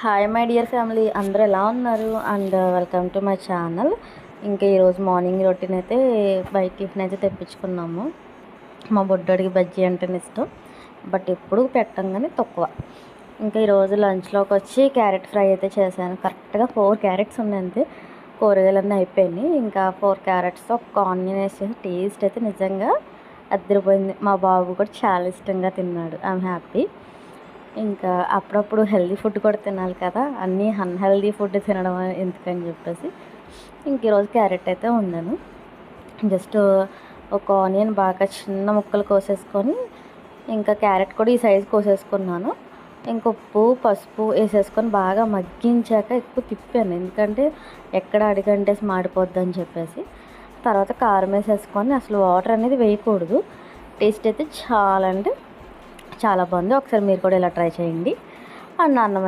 Hi my dear family అందరు ఎలా ఉన్నారు? And welcome to my channel ఇంకా ఈరోజు మార్నింగ్ రొటీన్ అయితే బయట టిఫిన్ అయితే తెప్పించుకున్నాము. మా బొడ్డోడికి బజ్జీ అంటేనే ఇష్టం. బట్ ఎప్పుడు పెట్టం కానీ తక్కువ. ఇంకా ఈరోజు లంచ్లోకి వచ్చి క్యారెట్ ఫ్రై అయితే చేశాను. కరెక్ట్గా ఫోర్ క్యారెట్స్ ఉన్నాయి అంతే కూరగాయలన్నీ అయిపోయినాయి. ఇంకా ఫోర్ క్యారెట్స్ ఒక ఆనియన్ వేసి టేస్ట్ అయితే నిజంగా అద్దరిపోయింది మా బాబు కూడా చాలా ఇష్టంగా తిన్నాడు. ఐఎమ్ హ్యాపీ ఇంకా అప్పుడప్పుడు హెల్దీ ఫుడ్ కూడా తినాలి కదా. అన్నీ అన్హెల్దీ ఫుడ్ తినడం ఎందుకని చెప్పేసి ఇంక ఈరోజు క్యారెట్ అయితే వండాను. జస్ట్ ఒక ఆనియన్ బాగా చిన్న ముక్కలు కోసేసుకొని ఇంకా క్యారెట్ కూడా ఈ సైజు కోసేసుకున్నాను. ఇంక ఉప్పు పసుపు వేసేసుకొని బాగా మగ్గించాక ఎక్కువ తిప్పాను. ఎందుకంటే ఎక్కడ అడిగంటేసి మాడిపోద్ది అని చెప్పేసి. తర్వాత కారం వేసేసుకొని అసలు వాటర్ అనేది వేయకూడదు. టేస్ట్ అయితే చాలా అంటే చాలా బాగుంది. ఒకసారి మీరు కూడా ఇలా ట్రై చేయండి. అండ్ అన్నం